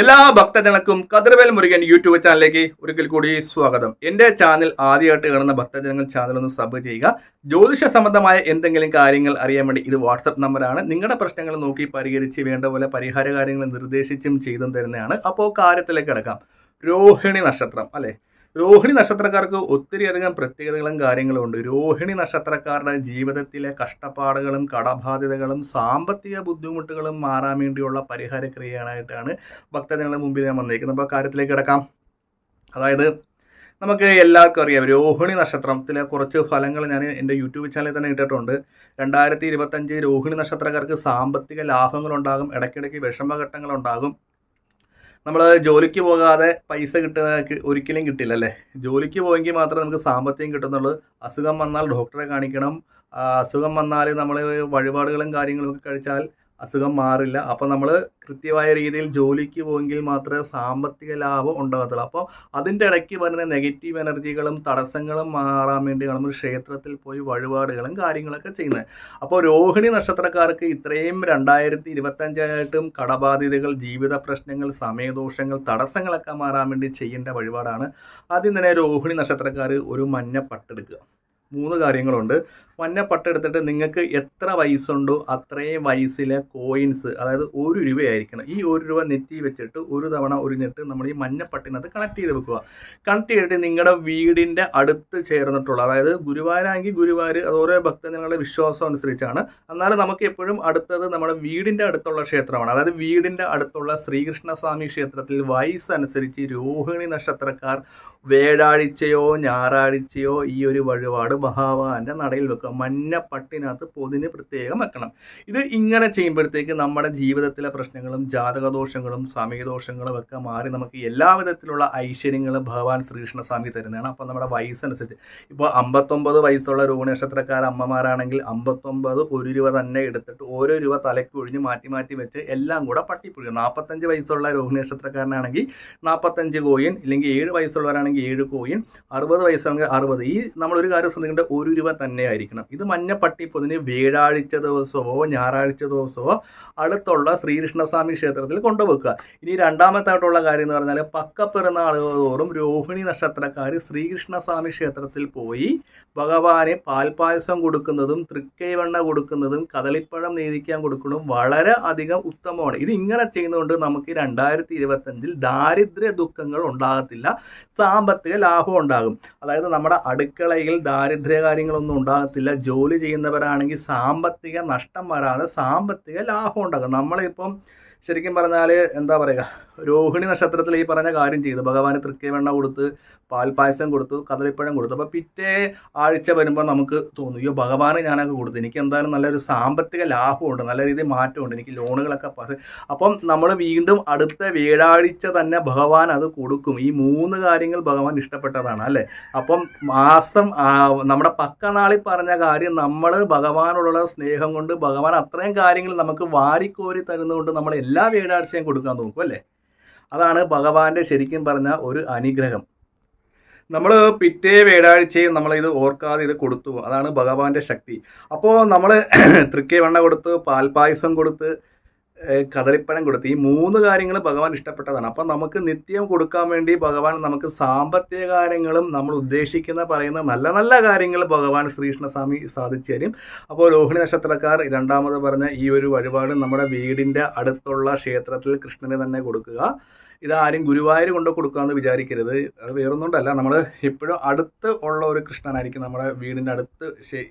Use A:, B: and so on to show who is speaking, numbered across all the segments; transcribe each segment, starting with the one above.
A: എല്ലാ ഭക്തജനങ്ങൾക്കും കതിർവേൽ മുരുകൻ യൂട്യൂബ് ചാനലിലേക്ക് ഒരിക്കൽ കൂടി സ്വാഗതം. എന്റെ ചാനൽ ആദ്യമായിട്ട് കാണുന്ന ഭക്തജനങ്ങൾ ചാനൽ ഒന്ന് സബ് ചെയ്യുക. ജ്യോതിഷ സംബന്ധമായ എന്തെങ്കിലും കാര്യങ്ങൾ അറിയാൻ വേണ്ടി ഇത് വാട്സപ്പ് നമ്പറാണ്. നിങ്ങളുടെ പ്രശ്നങ്ങൾ നോക്കി പരിഹരിച്ച് വേണ്ട പോലെ പരിഹാര കാര്യങ്ങൾ നിർദ്ദേശിച്ചും ചെയ്തും തരുന്നതാണ്. അപ്പോൾ കാര്യത്തിലേക്ക് കിടക്കാം. രോഹിണി നക്ഷത്രം അല്ലെ? രോഹിണി നക്ഷത്രക്കാർക്ക് ഒത്തിരിയധികം പ്രത്യേകതകളും കാര്യങ്ങളും ഉണ്ട് രോഹിണി നക്ഷത്രക്കാരുടെ ജീവിതത്തിലെ കഷ്ടപ്പാടുകളും കടബാധ്യതകളും സാമ്പത്തിക ബുദ്ധിമുട്ടുകളും മാറാൻ വേണ്ടിയുള്ള പരിഹാര ക്രിയയായിട്ടാണ് ഭക്തജനങ്ങളുടെ മുമ്പിൽ ഞാൻ വന്നിരിക്കുന്നത്. അപ്പോൾ കാര്യത്തിലേക്ക് കിടക്കാം. അതായത് നമുക്ക് എല്ലാവർക്കും അറിയാം രോഹിണി നക്ഷത്രത്തിലെ കുറച്ച് ഫലങ്ങൾ ഞാൻ എന്റെ യൂട്യൂബ് ചാനലിൽ തന്നെ ഇട്ടിട്ടുണ്ട്. രണ്ടായിരത്തി ഇരുപത്തഞ്ച് രോഹിണി നക്ഷത്രക്കാർക്ക് സാമ്പത്തിക ലാഭങ്ങളുണ്ടാകും ഇടയ്ക്കിടയ്ക്ക് വിഷമഘട്ടങ്ങളുണ്ടാകും. നമ്മൾ ജോലിക്ക് പോകാതെ പൈസ കിട്ടുന്ന ഒരിക്കലും കിട്ടില്ല അല്ലേ ജോലിക്ക് പോയെങ്കിൽ മാത്രമേ നമുക്ക് സാമ്പത്തികം കിട്ടുന്നുള്ളൂ. അസുഖം വന്നാൽ ഡോക്ടറെ കാണിക്കണം. അസുഖം വന്നാൽ നമ്മൾ വഴിപാടുകളും കാര്യങ്ങളും ഒക്കെ കഴിച്ചാൽ അസുഖം മാറില്ല. അപ്പോൾ നമ്മൾ കൃത്യമായ രീതിയിൽ ജോലിക്ക് പോയെങ്കിൽ മാത്രമേ സാമ്പത്തിക ലാഭം ഉണ്ടാകത്തുള്ളൂ. അപ്പോൾ അതിന്റെ ഇടയ്ക്ക് വരുന്ന നെഗറ്റീവ് എനർജികളും തടസ്സങ്ങളും മാറാൻ വേണ്ടി നമ്മൾ ക്ഷേത്രത്തിൽ പോയി വഴിപാടുകളും കാര്യങ്ങളൊക്കെ ചെയ്യുന്നത്. അപ്പോൾ രോഹിണി നക്ഷത്രക്കാർക്ക് ഇത്രയും രണ്ടായിരത്തി ഇരുപത്തഞ്ചായിട്ടും കടബാധ്യതകൾ ജീവിത പ്രശ്നങ്ങൾ സമയദോഷങ്ങൾ തടസ്സങ്ങളൊക്കെ മാറാൻ വേണ്ടി ചെയ്യേണ്ട വഴിപാടാണ്. ആദ്യം തന്നെ രോഹിണി നക്ഷത്രക്കാർ ഒരു മഞ്ഞ പട്ടെടുക്കുക. മൂന്ന് കാര്യങ്ങളുണ്ട്. മഞ്ഞ പട്ടെടുത്തിട്ട് നിങ്ങൾക്ക് എത്ര വയസ്സുണ്ടോ അത്രയും വയസ്സിലെ കോയിൻസ് അതായത് ഒരു രൂപയായിരിക്കണം. ഈ ഒരു രൂപ നെറ്റി വെച്ചിട്ട് ഒരു തവണ ഒരു നെറ്റ് നമ്മൾ ഈ മഞ്ഞപ്പട്ടിനകത്ത് കണക്ട് ചെയ്ത് വെക്കുക. കണക്ട് ചെയ്തിട്ട് നിങ്ങളുടെ വീടിന്റെ അടുത്ത് ചേർന്നിട്ടുള്ള അതായത് ഗുരുവായൂരാണെങ്കിൽ ഗുരുവായൂർ അത് ഓരോ ഭക്തജനങ്ങളുടെ വിശ്വാസം അനുസരിച്ചാണ്. എന്നാലും നമുക്ക് എപ്പോഴും അടുത്തത് നമ്മുടെ വീടിന്റെ അടുത്തുള്ള ക്ഷേത്രമാണ്. അതായത് വീടിന്റെ അടുത്തുള്ള ശ്രീകൃഷ്ണസ്വാമി ക്ഷേത്രത്തിൽ വയസ്സനുസരിച്ച് രോഹിണി നക്ഷത്രക്കാർ വ്യാഴാഴ്ചയോ ഞായറാഴ്ചയോ ഈ ഒരു വഴിപാട് ഭഗവാന്റെ നടയിൽ വെക്കുക. മഞ്ഞ പട്ടിനകത്ത് പൊതിന് പ്രത്യേകം വെക്കണം. ഇത് ഇങ്ങനെ ചെയ്യുമ്പോഴത്തേക്ക് നമ്മുടെ ജീവിതത്തിലെ പ്രശ്നങ്ങളും ജാതകദോഷങ്ങളും സമയദോഷങ്ങളും ഒക്കെ മാറി നമുക്ക് എല്ലാ വിധത്തിലുള്ള ഐശ്വര്യങ്ങളും ഭഗവാൻ ശ്രീകൃഷ്ണസ്വാമി തരുന്നതാണ്. അപ്പോൾ നമ്മുടെ വയസ്സനുസരിച്ച് ഇപ്പോൾ അമ്പത്തൊമ്പത് വയസ്സുള്ള രൂപനക്ഷത്രക്കാർ അമ്മമാരാണെങ്കിൽ അമ്പത്തൊമ്പത് ഒരു രൂപ തന്നെ എടുത്തിട്ട് ഓരോ രൂപ തലയ്ക്ക് ഒഴിഞ്ഞ് മാറ്റി മാറ്റി വെച്ച് എല്ലാം കൂടെ പട്ടിപ്പൊഴിയും നാൽപ്പത്തഞ്ച് വയസ്സുള്ള രോഹിണി നക്ഷത്രക്കാരനാണെങ്കിൽ നാൽപ്പത്തഞ്ച് കോയിൻ ഇല്ലെങ്കിൽ ഏഴ് വയസ്സുള്ളവരാണെങ്കിൽ ഏഴ് കോയിൻ അറുപത് വയസ്സാണെങ്കിൽ അറുപത്. ഈ നമ്മളൊരു കാര്യം ശ്രദ്ധിക്കേണ്ട ഒരു രൂപ തന്നെ ആയിരിക്കണം ഇത് മഞ്ഞപ്പട്ടി പൊതിന് വ്യാഴാഴ്ച ദിവസമോ ഞായറാഴ്ച ദിവസമോ അടുത്തുള്ള ശ്രീകൃഷ്ണസ്വാമി ക്ഷേത്രത്തിൽ കൊണ്ടുവെക്കുക. ഇനി രണ്ടാമത്തായിട്ടുള്ള കാര്യം എന്ന് പറഞ്ഞാൽ പക്ക തോറും രോഹിണി നക്ഷത്രക്കാർ ശ്രീകൃഷ്ണസ്വാമി ക്ഷേത്രത്തിൽ പോയി ഭഗവാനെ പാൽപായസം കൊടുക്കുന്നതും തൃക്കൈവെണ്ണ കൊടുക്കുന്നതും കദളിപ്പഴം നീതിക്കാൻ കൊടുക്കുന്നതും വളരെ അധികം ഉത്തമമാണ്. ഇത് ഇങ്ങനെ ചെയ്യുന്നതുകൊണ്ട് നമുക്ക് രണ്ടായിരത്തി ഇരുപത്തഞ്ചിൽ ദാരിദ്ര്യ ദുഃഖങ്ങൾ ഉണ്ടാകത്തില്ല. സാമ്പത്തിക ലാഭം ഉണ്ടാകും. അതായത് നമ്മുടെ അടുക്കളയിൽ ദാരിദ്ര്യ കാര്യങ്ങളൊന്നും ഉണ്ടാകത്തില്ല. ജോലി ചെയ്യുന്നവരാണെങ്കിൽ സാമ്പത്തിക നഷ്ടം വരാതെ സാമ്പത്തിക ലാഭം ഉണ്ടാകും. നമ്മളിപ്പം ശരിക്കും പറഞ്ഞാൽ എന്താ പറയുക രോഹിണി നക്ഷത്രത്തിൽ ഈ പറഞ്ഞ കാര്യം ചെയ്തു. ഭഗവാന് തൃക്കൈവെണ്ണ കൊടുത്ത് പാൽപ്പായസം കൊടുത്തു കദളിപ്പഴം കൊടുത്തു. അപ്പോൾ പിറ്റേ ആഴ്ച വരുമ്പോൾ നമുക്ക് തോന്നും അയ്യോ ഭഗവാന് ഞാനൊക്കെ കൊടുത്തു. എനിക്ക് എന്തായാലും നല്ലൊരു സാമ്പത്തിക ലാഭമുണ്ട് നല്ല രീതിയിൽ മാറ്റമുണ്ട് എനിക്ക് ലോണുകളൊക്കെ പാസ് അപ്പം നമ്മൾ വീണ്ടും അടുത്ത വ്യാഴാഴ്ച തന്നെ ഭഗവാൻ അത് കൊടുക്കും. ഈ മൂന്ന് കാര്യങ്ങൾ ഭഗവാൻ ഇഷ്ടപ്പെട്ടതാണ് അല്ലേ? അപ്പം മാസം നമ്മുടെ പക്കനാളിൽ പറഞ്ഞ കാര്യം നമ്മൾ ഭഗവാനോടുള്ള സ്നേഹം കൊണ്ട് ഭഗവാൻ അത്രയും കാര്യങ്ങൾ നമുക്ക് വാരിക്കോരി തരുന്നതുകൊണ്ട് നമ്മൾ എല്ലാ വ്യാഴാഴ്ചയും കൊടുക്കാൻ നോക്കും അല്ലേ? അതാണ് ഭഗവാന്റെ ശരിക്കും പറഞ്ഞ ഒരു അനുഗ്രഹം. നമ്മൾ പിറ്റേ വേടാഴ്ചയും നമ്മൾ ഇത് ഓർക്കാതെ ഇത് കൊടുത്തു അതാണ് ഭഗവാന്റെ ശക്തി. അപ്പോൾ നമ്മൾ തൃക്കൈ വെണ്ണ കൊടുത്ത് പാൽപ്പായസം കൊടുത്ത് കദളിപ്പഴം കൊടുത്ത്. ഈ മൂന്ന് കാര്യങ്ങൾ ഭഗവാൻ ഇഷ്ടപ്പെട്ടതാണ്. അപ്പം നമുക്ക് നിത്യം കൊടുക്കാൻ വേണ്ടി ഭഗവാൻ നമുക്ക് സാമ്പത്തിക കാര്യങ്ങളും നമ്മൾ ഉദ്ദേശിക്കുന്ന പറയുന്ന നല്ല നല്ല കാര്യങ്ങൾ ഭഗവാൻ ശ്രീകൃഷ്ണസ്വാമി സാധിച്ചു തരും. അപ്പോൾ രോഹിണി നക്ഷത്രക്കാർ രണ്ടാമത് പറഞ്ഞ ഈ ഒരു വഴിപാട് നമ്മുടെ വീടിന്റെ അടുത്തുള്ള ക്ഷേത്രത്തിൽ കൃഷ്ണന് തന്നെ കൊടുക്കുക. ഇതാരും ഗുരുവായൂർ കൊണ്ട് കൊടുക്കാമെന്ന് വിചാരിക്കരുത്. അത് വേറൊന്നുകൊണ്ടല്ല. നമ്മൾ എപ്പോഴും അടുത്ത് ഉള്ള ഒരു കൃഷ്ണനായിരിക്കും നമ്മുടെ വീടിന്റെ അടുത്ത്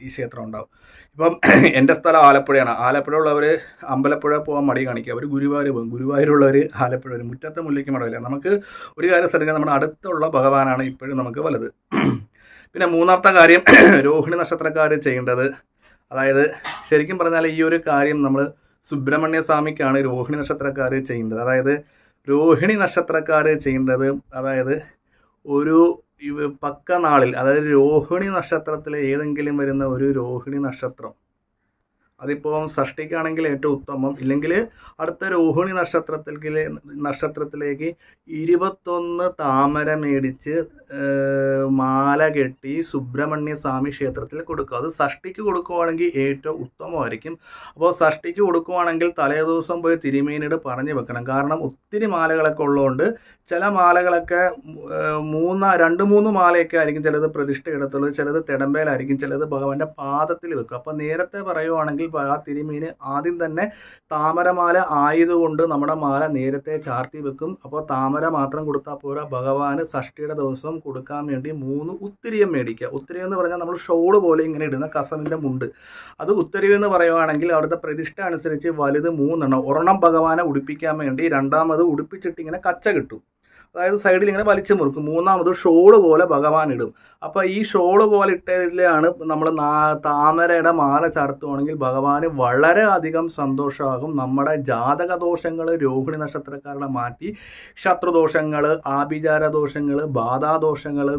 A: ഈ ക്ഷേത്രം ഉണ്ടാവും. ഇപ്പം എന്റെ സ്ഥലം ആലപ്പുഴയാണ്. ആലപ്പുഴ ഉള്ളവർ അമ്പലപ്പുഴ പോകാൻ മടി കാണിക്കുക അവർ ഗുരുവായൂർ പോകും. ഗുരുവായൂരുള്ളവർ ആലപ്പുഴ വരും. മുറ്റത്തെ മുല്ലയ്ക്ക് മടവില്ല നമുക്ക് ഒരു കാര്യം ശ്രദ്ധിക്കുക നമ്മുടെ അടുത്തുള്ള ഭഗവാനാണ് ഇപ്പോഴും നമുക്ക് വലുത്. പിന്നെ മൂന്നാമത്തെ കാര്യം രോഹിണി നക്ഷത്രക്കാർ ചെയ്യേണ്ടത്. അതായത് ശരിക്കും പറഞ്ഞാൽ ഈ ഒരു കാര്യം നമ്മൾ സുബ്രഹ്മണ്യ സ്വാമിക്കാണ് രോഹിണി നക്ഷത്രക്കാർ ചെയ്യേണ്ടത്. അതായത് രോഹിണി നക്ഷത്രക്കാർ ചെയ്യേണ്ടത് അതായത് ഒരു പക്ക നാളിൽ അതായത് രോഹിണി നക്ഷത്രത്തിലെ ഏതെങ്കിലും വരുന്ന ഒരു രോഹിണി നക്ഷത്രം അതിപ്പോൾ ഷഷ്ടിക്കാണെങ്കിൽ ഏറ്റവും ഉത്തമം. ഇല്ലെങ്കിൽ അടുത്ത രോഹിണി നക്ഷത്രത്തിൽ നക്ഷത്രത്തിലേക്ക് ഇരുപത്തൊന്ന് താമര മേടിച്ച് മാല കെട്ടി സുബ്രഹ്മണ്യ സ്വാമി ക്ഷേത്രത്തിൽ കൊടുക്കുക. അത് ഷഷ്ടിക്ക് കൊടുക്കുവാണെങ്കിൽ ഏറ്റവും ഉത്തമമായിരിക്കും. അപ്പോൾ ഷഷ്ടിക്ക് കൊടുക്കുവാണെങ്കിൽ തലേദിവസം പോയി തിരുമേനിയോട് പറഞ്ഞു വെക്കണം. കാരണം ഒത്തിരി മാലകളൊക്കെ ഉള്ളതുകൊണ്ട് ചില മാലകളൊക്കെ മൂന്ന് രണ്ട് മൂന്ന് മാലയൊക്കെ ആയിരിക്കും ചിലത് പ്രതിഷ്ഠ ഇടത്തുള്ളൂ ചിലത് തിടമ്പേലായിരിക്കും ചിലത് ഭഗവാന്റെ പാദത്തിൽ വെക്കും. അപ്പോൾ നേരത്തെ പറയുവാണെങ്കിൽ ആ തിരുമീന് ആദ്യം തന്നെ താമരമാല ആയതുകൊണ്ട് നമ്മുടെ മാല നേരത്തെ ചാർത്തി വെക്കും. അപ്പോൾ താമര മാത്രം കൊടുത്താൽ പോരാ. ഭഗവാന് ഷഷ്ടിയുടെ ദിവസം കൊടുക്കാൻ വേണ്ടി മൂന്ന് ഉത്തിരിയം മേടിക്കുക. ഉത്തിരിയം എന്ന് പറഞ്ഞാൽ നമ്മൾ ഷോൾ പോലെ ഇങ്ങനെ ഇടുന്ന കസവിന്റെ മുണ്ട്. അത് ഉത്തരവ് എന്ന് പറയുവാണെങ്കിൽ അവിടുത്തെ പ്രതിഷ്ഠ അനുസരിച്ച് വലുത് മൂന്നെണ്ണം. ഒരെണ്ണം ഭഗവാനെ ഉടുപ്പിക്കാൻ വേണ്ടി രണ്ടാമത് ഉടുപ്പിച്ചിട്ട് ഇങ്ങനെ കച്ച കിട്ടും. അതായത് സൈഡിൽ ഇങ്ങനെ വലിച്ചു മുറുക്കും. മൂന്നാമത് ഷോൾ പോലെ ഭഗവാൻ ഇടും. അപ്പോൾ ഈ ഷോൾ പോലെ ഇട്ടതിലാണ് നമ്മൾ താമരയുടെ മാല ചാർത്തുവാണെങ്കിൽ ഭഗവാന് വളരെ അധികം സന്തോഷമാകും. നമ്മുടെ ജാതക ദോഷങ്ങൾ രോഹിണി നക്ഷത്രക്കാരുടെ മാറ്റി ശത്രുദോഷങ്ങൾ ആഭിചാര ദോഷങ്ങൾ ബാധാദോഷങ്ങൾ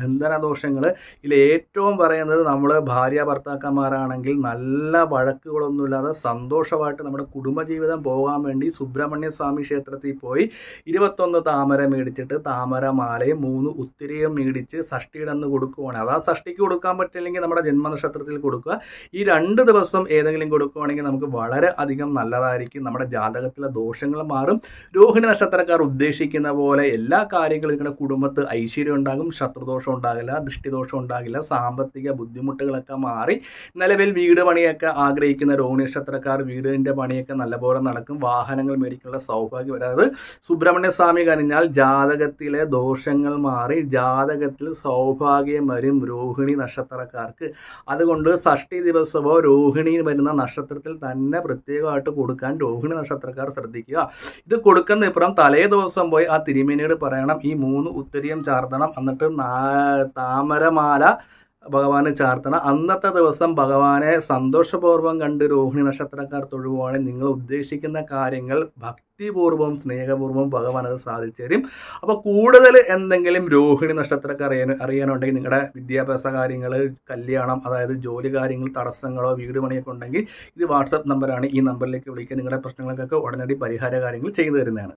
A: ബന്ധന ദോഷങ്ങൾ ഇതിൽ ഏറ്റവും പറയുന്നത് നമ്മൾ ഭാര്യ ഭർത്താക്കന്മാരാണെങ്കിൽ നല്ല വഴക്കുകളൊന്നുമില്ലാതെ സന്തോഷമായിട്ട് നമ്മുടെ കുടുംബജീവിതം പോകാൻ വേണ്ടി സുബ്രഹ്മണ്യ സ്വാമി ക്ഷേത്രത്തിൽ പോയി ഇരുപത്തൊന്ന് താമര മേടിച്ചിട്ട് താമര മാലയും മൂന്ന് ഉത്തിരിയും മേടിച്ച് ഷഷ്ടിയുടെ അന്ന് കൊടുക്കുവാണ്. അതാ ഷഷ്ടിക്ക് കൊടുക്കാൻ പറ്റില്ലെങ്കിൽ നമ്മുടെ ജന്മനക്ഷത്രത്തിൽ കൊടുക്കുക. ഈ രണ്ട് ദിവസം ഏതെങ്കിലും കൊടുക്കുവാണെങ്കിൽ നമുക്ക് വളരെ അധികം നല്ലതായിരിക്കും. നമ്മുടെ ജാതകത്തിലെ ദോഷങ്ങൾ മാറും. രോഹിണി നക്ഷത്രക്കാർ ഉദ്ദേശിക്കുന്ന പോലെ എല്ലാ കാര്യങ്ങളും ഇങ്ങനെ കുടുംബത്ത് ഐശ്വര്യം ഉണ്ടാകും. ശത്രുദോഷം ഉണ്ടാകില്ല ദൃഷ്ടിദോഷം ഉണ്ടാകില്ല സാമ്പത്തിക ബുദ്ധിമുട്ടുകളൊക്കെ മാറി. നിലവിൽ വീട് പണിയൊക്കെ ആഗ്രഹിക്കുന്ന രോഹിണി നക്ഷത്രക്കാർ വീടിന്റെ പണിയൊക്കെ നല്ലപോലെ നടക്കും. വാഹനങ്ങൾ മേടിക്കാനുള്ള സൗഭാഗ്യം അതായത് സുബ്രഹ്മണ്യ സ്വാമി കനിഞ്ഞാൽ ജാതകത്തിലെ ദോഷങ്ങൾ മാറി ജാതകത്തിൽ സൗഭാഗ്യം വരും രോഹിണി നക്ഷത്രക്കാർക്ക്. അതുകൊണ്ട് ഷഷ്ടി ദിവസമോ രോഹിണി വരുന്ന നക്ഷത്രത്തിൽ തന്നെ പ്രത്യേകമായിട്ട് കൊടുക്കാൻ രോഹിണി നക്ഷത്രക്കാർ ശ്രദ്ധിക്കുക. ഇത് കൊടുക്കുന്ന ഇപ്പുറം തലേ ദിവസം പോയി ആ തിരുമേനിയോട് പറയണം ഈ മൂന്ന് ഉത്തരിയം ചാർത്തണം. എന്നിട്ട് താമരമാല ഭഗവാന് ചാർത്തണം. അന്നത്തെ ദിവസം ഭഗവാനെ സന്തോഷപൂർവം കണ്ട് രോഹിണി നക്ഷത്രക്കാർ തൊഴുവാണെങ്കിൽ നിങ്ങൾ ഉദ്ദേശിക്കുന്ന കാര്യങ്ങൾ ഭക്തിപൂർവം സ്നേഹപൂർവം ഭഗവാൻ അത് സാധിച്ചു തരും അപ്പോൾ കൂടുതൽ എന്തെങ്കിലും രോഹിണി നക്ഷത്രക്കാർ അറിയാൻ അറിയാനുണ്ടെങ്കിൽ നിങ്ങളുടെ വിദ്യാഭ്യാസ കാര്യങ്ങൾ കല്യാണം അതായത് ജോലി കാര്യങ്ങൾ തടസ്സങ്ങളോ വീട് പണിയൊക്കെ ഉണ്ടെങ്കിൽ ഇത് വാട്സപ്പ് നമ്പറാണ്. ഈ നമ്പറിലേക്ക് വിളിക്കുക. നിങ്ങളുടെ പ്രശ്നങ്ങൾക്കൊക്കെ ഉടനടി പരിഹാര കാര്യങ്ങൾ ചെയ്തു തരുന്നതാണ്.